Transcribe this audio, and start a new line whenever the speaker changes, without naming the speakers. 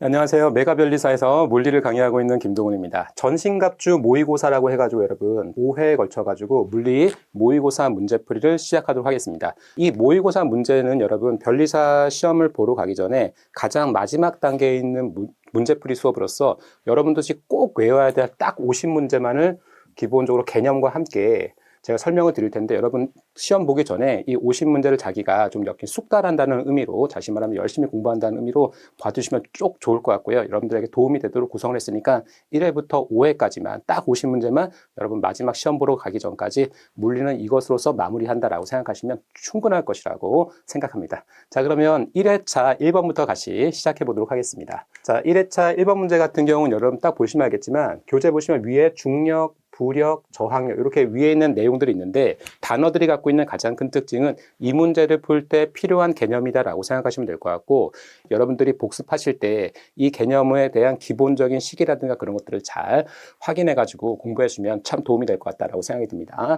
안녕하세요. 메가변리사에서 물리를 강의하고 있는 김동훈입니다. 전신갑주 모의고사라고 해가지고 여러분 5회에 걸쳐가지고 물리 모의고사 문제풀이를 시작하도록 하겠습니다. 이 모의고사 문제는 여러분 변리사 시험을 보러 가기 전에 가장 마지막 단계에 있는 문- 문제풀이 수업으로서 여러분들이 꼭 외워야 될 딱 50문제만을 기본적으로 개념과 함께 제가 설명을 드릴 텐데 여러분 시험 보기 전에 이 50문제를 자기가 좀 이렇게 숙달한다는 의미로 다시 말하면 열심히 공부한다는 의미로 봐두시면 쭉 좋을 것 같고요. 여러분들에게 도움이 되도록 구성을 했으니까 1회부터 5회까지만 딱 50문제만 여러분 마지막 시험 보러 가기 전까지 물리는 이것으로서 마무리한다라고 생각하시면 충분할 것이라고 생각합니다. 자, 그러면 1회차 1번부터 같이 시작해 보도록 하겠습니다. 자, 1회차 1번 문제 같은 경우는 여러분 딱 보시면 알겠지만 교재 보시면 위에 중력, 부력, 저항력 이렇게 위에 있는 내용들이 있는데 단어들이 갖고 있는 가장 큰 특징은 이 문제를 풀 때 필요한 개념이다라고 생각하시면 될 것 같고 여러분들이 복습하실 때 이 개념에 대한 기본적인 시기라든가 그런 것들을 잘 확인해 가지고 공부해 주면 참 도움이 될 것 같다라고 생각이 듭니다.